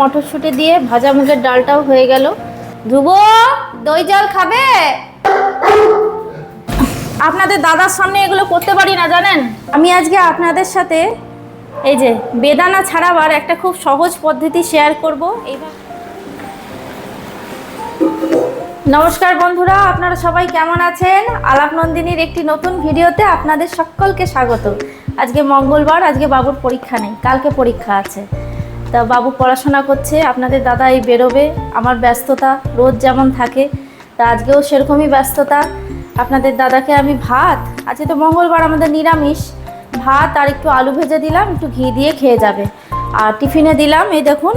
মটরশুঁটি দিয়ে ভাজা মুগের ডালটাও হয়ে গেল। ধ্রুব, দই জল খাবে? আপনাদের দাদার সামনে এগুলো করতে পারি না, জানেন? আমি আজকে আপনাদের সাথে এই যে বেদানা ছাড়াবার একটা খুব সহজ পদ্ধতি শেয়ার করব। এইভাবে নমস্কার বন্ধুরা, আপনারা সবাই কেমন আছেন? আলাপ নন্দিনীর একটি নতুন ভিডিওতে আপনাদের সকলকে স্বাগত। আজকে মঙ্গলবার, আজকে বাবুর পরীক্ষা নেই, কালকে পরীক্ষা আছে। তা বাবু পড়াশোনা করছে, আপনাদের দাদা এই বেরোবে, আমার ব্যস্ততা, রোজ যেমন থাকে, তা আজকেও সেরকমই ব্যস্ততা। আপনাদের দাদাকে আমি ভাত, আজকে তো মঙ্গলবার, আমাদের নিরামিষ। ভাত আর একটু আলু ভেজে দিলাম, একটু ঘি দিয়ে খেয়ে যাবে। আর টিফিনে দিলাম, এই দেখুন,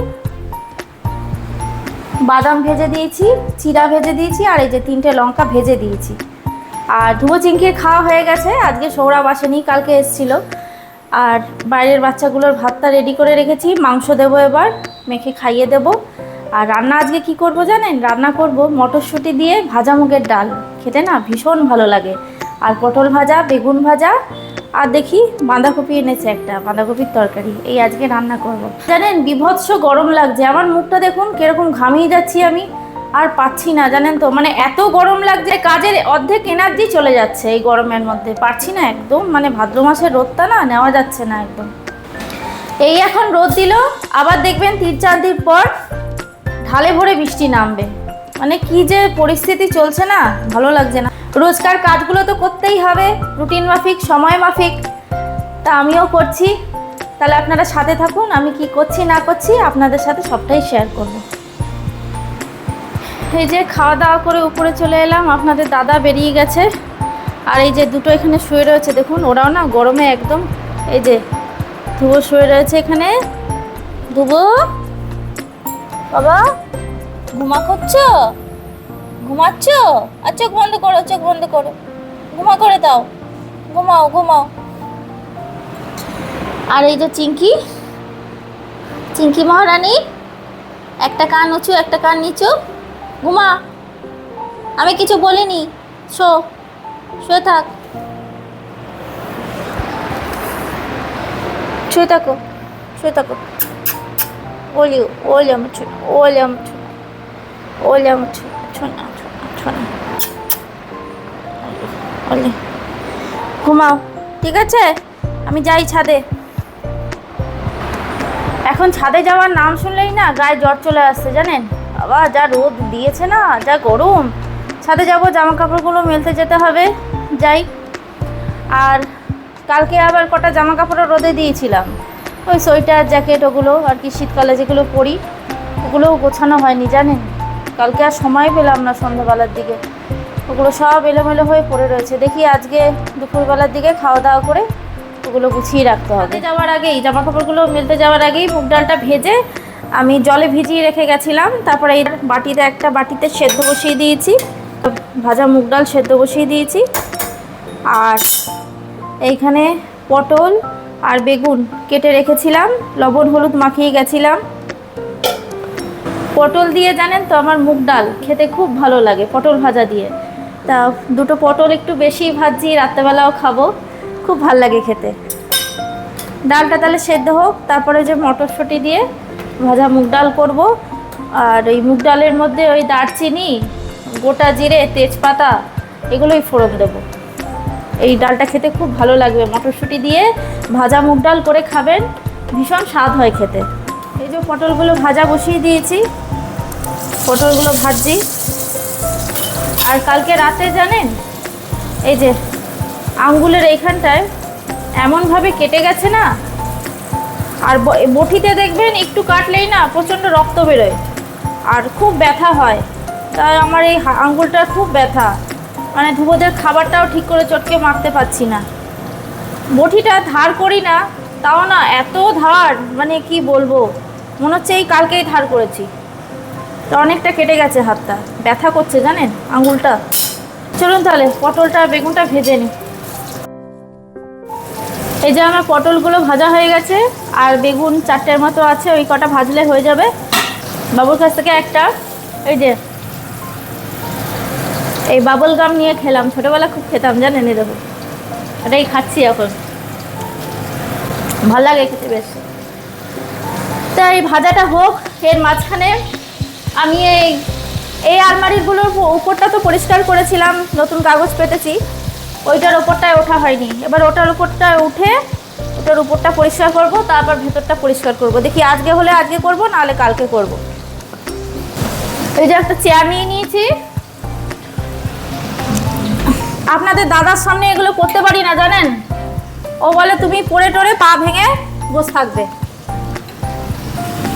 বাদাম ভেজে দিয়েছি, চিরা ভেজে দিয়েছি, আর এই যে তিনটে লঙ্কা ভেজে দিয়েছি। আর ধুবো চিংকির খাওয়া হয়ে গেছে, আজকে সৌরভ আসেনি, কালকে এসেছিল। আর বাইরের বাচ্চাগুলোর ভাতটা রেডি করে রেখেছি, মাংস দেবো এবার, মেখে খাইয়ে দেব। আর রান্না আজকে কি করব জানেন? রান্না করব মটরশুঁটি দিয়ে ভাজা মুগের ডাল। খেতে না ভীষণ ভালো লাগে। আর পটল ভাজা, বেগুন ভাজা, আর দেখি বাঁধাকপি এনেছে একটা, বাঁধাকপির তরকারি। এই আজকে রান্না করব। জানেন, বিভৎস গরম লাগছে। আমার মুখটা দেখুন, কীরকম ঘামিয়ে যাচ্ছি আমি। আর পাচ্ছি না, জানেন তো? মানে এত গরম লাগছে, কাজের অর্ধেক এনার্জি চলে যাচ্ছে এই গরমের মধ্যে। পারছি না একদম মানে ভাদ্র মাসের রোদটা না নেওয়া যাচ্ছে না একদম। এই এখন রোদ দিল, আবার দেখবেন তিন চার দিন পর ঢালে ভরে বৃষ্টি নামবে। মানে কি যে পরিস্থিতি চলছে না, ভালো লাগছে না। রোজকার কাজগুলো তো করতেই হবে, রুটিন মাফিক, সময় মাফিক। তা আমিও করছি। তাহলে আপনারা সাথে থাকুন, আমি কি করছি না করছি, আপনাদের সাথে সবটাই শেয়ার করব। এই যে খাওয়া দাওয়া করে উপরে চলে এলাম, আপনাদের দাদা বেরিয়ে গেছে। আর এই যে দুটো এখানে শুয়ে রয়েছে, দেখুন, ওরাও না গরমে একদম, এই যে ধুবো শুয়ে রয়েছে এখানে। ধুবো, বাবা, ঘুমা করছ? ঘুমাচ্ছ? আর চোখ বন্ধ করো, চোখ বন্ধ করো। ঘুমা করে দাও। ঘুমাও ঘুমাও। আর এই যে চিঙ্কি চিঙ্কি মহারানী, একটা কান উঁচু, একটা কান নিচু। ঘুমা। আমি কিছু বলিনি। শো, শুয়ে থাক। শুয়ে থাকো শুয়ে থাকো। ওলি ওলি আমার ছোট ওলি আমার ছোট ওলি আমার ছোট ছোনা ঘুমাও, ঠিক আছে? আমি যাই ছাদে। এখন ছাদে যাওয়ার নাম শুনলেই না গায়ে জ্বর চলে আসছে, জানেন? বাবা, যা রোদ দিয়েছে না, যা গরম। ছাদে যাব জামা কাপড়গুলো মেলতে যেতে হবে। যাই। আর কালকে আবার কটা জামা কাপড়ও রোদে দিয়েছিলাম। ওই সোয়েটার, জ্যাকেট, ওগুলো, আর কি শীতকালে যেগুলো পরি, ওগুলোও গোছানো হয়নি, জানেন? কালকে আর সময় পেলাম না সন্ধ্যাবেলার দিকে। ওগুলো সব এলোমেলো হয়ে পড়ে রয়েছে। দেখি আজকে দুপুরবেলার দিকে খাওয়া দাওয়া করে ওগুলো গুছিয়ে রাখতে হবে। যাওয়ার আগেই জামা কাপড়গুলো মেলতে যাওয়ার আগেই মুগ ডালটা ভেজে আমি জলে ভিজিয়ে রেখে গেছিলাম, তারপরে এই বাটিতে একটা বাটিতে সেদ্ধ বসিয়ে দিয়েছি, ভাজা মুগ ডাল সেদ্ধ বসিয়ে দিয়েছি, আর এইখানে পটল আর বেগুন কেটে রেখেছিলাম, লবণ হলুদ মাখিয়ে গেছিলাম। পটল দিয়ে জানেন তো আমার মুগ ডাল খেতে খুব ভালো লাগে পটল ভাজা দিয়ে। তা দুটো পটল একটু বেশি ভাজি, রাত্রেবেলাও খাব, খুব ভালো লাগে খেতে। ডালটা তাহলে সেদ্ধ হোক, তারপরে যে মটরশুঁটি দিয়ে ভাজা মুগ ডাল করব। আর ওই মুগ ডালের মধ্যে ওই দারচিনি, গোটা জিরে, তেজপাতা, এগুলোই ফোড়ন দেবো। এই ডালটা খেতে খুব ভালো লাগবে। মটরশুঁটি দিয়ে ভাজা মুগ ডাল করে খাবেন। ভীষণ স্বাদ হয় খেতে। এই যে পটলগুলো ভাজা বসিয়ে দিয়েছি, পটলগুলো ভাজছি। আর কালকে রাতে জানেন, এই যে আঙ্গুলের এইখানটায় এমনভাবে কেটে গেছে না আর বটিতে দেখবেন একটু কাটলেই না প্রচণ্ড রক্ত বেরোয়। আর খুব ব্যথা হয়। তাই আমার এই আঙ্গুলটা খুব ব্যথা। মানে ধুবোদের খাবারটাও ঠিক করে চটকে মারতে পারছি না। বটিটা ধার করি না, তাও না এত ধার মানে কি বলব? মনে হচ্ছে এই কালকেই ধার করেছি। তো অনেকটা কেটে গেছে হাতটা। ব্যথা করছে জানেন আঙ্গুলটা? চলুন তাহলে, পটলটা বেগুনটা ভেজে নিই। এই যে আমার পটলগুলো ভাজা হয়ে গেছে, আর বেগুন চারটের মতো আছে, ওই কটা ভাজলে হয়ে যাবে। বাবুর কাছ থেকে একটা, এই যে, এই বাবল গাম নিয়ে খেলাম, ছোটোবেলা খুব খেতাম, জানেন এই দেখো। এটাই খাচ্ছি এখন। ভালো লাগে খেতে বেশ। তো এই ভাজাটা হোক, এর মাঝখানে আমি এই এই আলমারিগুলোর উপরটা তো পরিষ্কার করেছিলাম, নতুন কাগজ পেতেছি। ওইটার ওপরটায় ওঠা হয়নি। এবার ওটার উপরটায় উঠে ওটার উপরটা পরিষ্কার করব, তারপর ভেতরটা পরিষ্কার করব। দেখি আজকে হলে আজকে করব, নাহলে কালকে করব। এই যে একটা চেয়ার নিয়ে নিয়েছি। আপনাদের দাদার সামনে এগুলো করতে পারি না, জানেন? ও বলে, তুমি পরে টরে পা ভেঙে বসে থাকবে।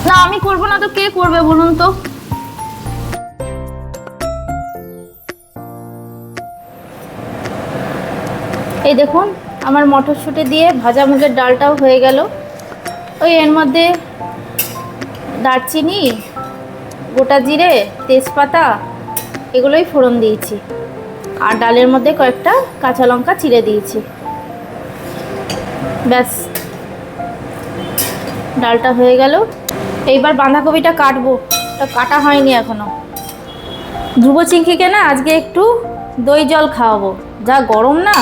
না, আমি করব না তো, কে করবে বলুন তো? এই দেখুন, আমার মটরশুঁটি দিয়ে ভাজা মুগের ডালটাও হয়ে গেল। ওই এর মধ্যে দারচিনি, গোটা জিরে, তেজপাতা, এগুলোই ফোড়ন দিয়েছি। আর ডালের মধ্যে কয়েকটা কাঁচা লঙ্কা চিড়ে দিয়েছি। ব্যাস, ডালটা হয়ে গেল। এইবার বাঁধাকপিটা কাটবো। ওটা কাটা হয়নি এখনও। ধ্রুব চিংকিকে না আজকে একটু দই জল খাওয়াবো। যা গরম না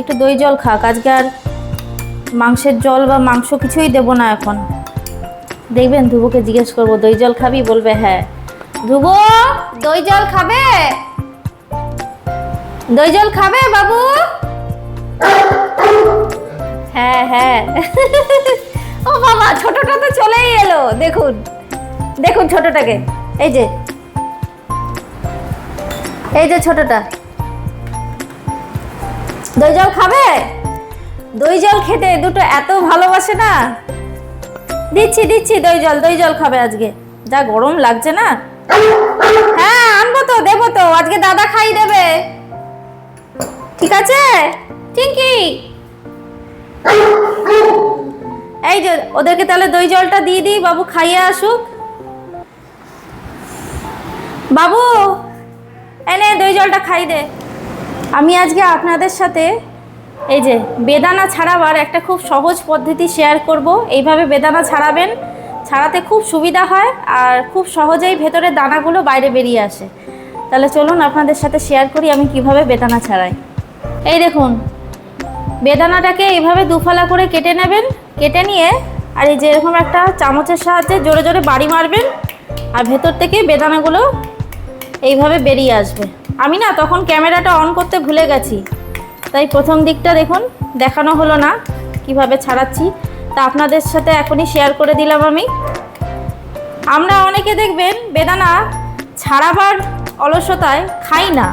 একটু দই জল খাক। আজকে আর মাংসের জল বা মাংস কিছুই দেবো না এখন। দেখবেন ধ্রুবকে জিজ্ঞেস করব, দই জল খাবি? বলবে হ্যাঁ। ধ্রুব, দই জল খাবে? দই জল খাবে, বাবু? হ্যাঁ হ্যাঁ। ও বাবা, ছোটটা তো চলেই এলো। দেখুন দেখুন ছোটটাকে। এই যে এই যে ছোটটা। দই জল খাবে? দই জল খেতে দুটো এত ভালোবাসে না। দিচ্ছি দিচ্ছি দই জল দই জল খাবে আজকে। যা গরম লাগছে না? হ্যাঁ আনব তো, দেবো তো, আজকে দাদা খাই দেবে। ঠিক আছে? টিঙ্কি। এই যে, ওদেরকে তাহলে দই জলটা দিয়ে দিই, বাবু খাইয়ে আসুক। বাবু, এনে দই জলটা খাই দে। আমি আজকে আপনাদের সাথে এই যে বেদানা ছাড়াবার একটা খুব সহজ পদ্ধতি শেয়ার করব। এইভাবে বেদানা ছাড়াবেন, ছাড়াতে খুব সুবিধা হয় আর খুব সহজেই ভেতরে দানাগুলো বাইরে বেরিয়ে আসে। তাহলে চলুন আপনাদের সাথে শেয়ার করি আমি কীভাবে বেদানা ছাড়াই। এই দেখুন, বেদানাটাকে এইভাবে দুফালা করে কেটে নেবেন, কেটে নিয়ে আর এই যে এরকম একটা চামচের সাহায্যে জোরে জোরে বাড়ি মারবেন আর ভেতর থেকে বেদানাগুলো এইভাবে বেরিয়ে আসবে। আমি না তখন ক্যামেরাটা অন করতে ভুলে গেছি। তাই প্রথম দিকটা দেখুন, দেখানো হলো না কীভাবে ছাড়াচ্ছি। তা আপনাদের সাথে এখনই শেয়ার করে দিলাম আমি। আমরা অনেকে দেখবেন বেদানা ছাড়াবার অলসতায় খাই না।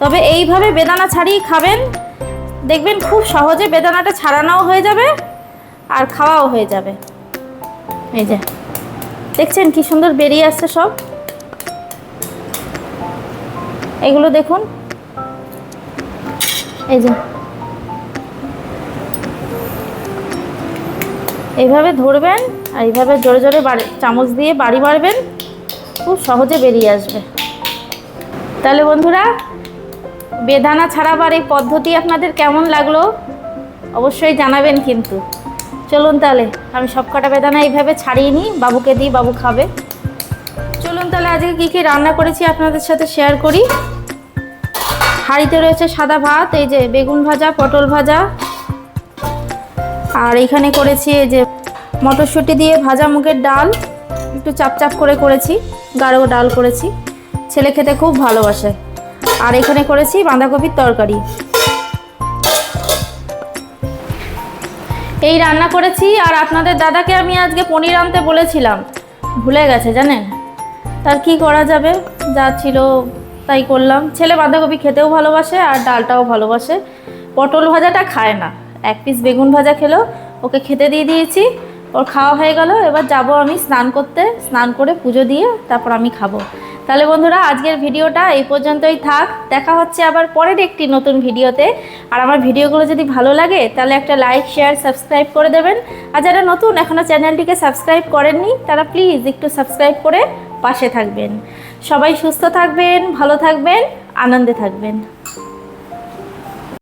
তবে এইভাবে বেদানা ছাড়িয়ে খাবেন, দেখবেন খুব সহজে বেদানাটা ছাড়ানোও হয়ে যাবে আর খাওয়াও হয়ে যাবে। এই যে, দেখছেন কি সুন্দর বেরিয়ে আসছে সব? এগুলো দেখুন। এই যে। এইভাবে ধরবেন আর এইভাবে জোরে জোরে বাড়ি চামচ দিয়ে বাড়ি মারবেন। খুব সহজে বেরিয়ে আসবে। তাহলে বন্ধুরা, বেদানা ছাড়াবার এই পদ্ধতি আপনাদের কেমন লাগল? অবশ্যই জানাবেন কিন্তু। চলুন তাহলে, আমি সব কটা বেদানা এইভাবে ছাড়িয়ে নিই। বাবুকে দিই, বাবু খাবে। চলুন তাহলে আজকে কী কী রান্না করেছি আপনাদের সাথে শেয়ার করি। হাঁড়িতে রয়েছে সাদা ভাত, এই যে বেগুন ভাজা, পটল ভাজা। আর এখানে করেছি এই যে মটরশুঁটি দিয়ে ভাজা মুগের ডাল। একটু চাপ চাপ করে করেছি, গাঢ় ডাল করেছি। ছেলে খেতে খুব ভালোবাসে। আর এখানে করেছি বাঁধাকপির তরকারি। এই রান্না করেছি, আর আপনাদের দাদাকে আমি আজকে পনির আনতে বলেছিলাম। ভুলে গেছে, জানেন? তার কি করা যাবে? যা ছিল তাই করলাম। ছেলে বাঁধাকপি খেতেও ভালোবাসে আর ডালটাও ভালোবাসে। পটল ভাজাটা খায় না। এক পিস বেগুন ভাজা খেলো। ওকে খেতে দিয়ে দিয়েছি। ওর খাওয়া হয়ে গেল। এবার যাব আমি স্নান করতে। স্নান করে পুজো দিয়ে তারপর আমি খাব। তাহলে বন্ধুরা, আজকের ভিডিওটা এই পর্যন্তই থাক। দেখা হচ্ছে আবার পরের একটি নতুন ভিডিওতে। আর আমার ভিডিওগুলো যদি ভালো লাগে, তাহলে একটা লাইক শেয়ার সাবস্ক্রাইব করে দেবেন। আর যারা নতুন এখনও চ্যানেলটিকে সাবস্ক্রাইব করেননি, তারা প্লিজ একটু সাবস্ক্রাইব করে পাশে থাকবেন। সবাই সুস্থ থাকবেন ভালো থাকবেন আনন্দে থাকবেন।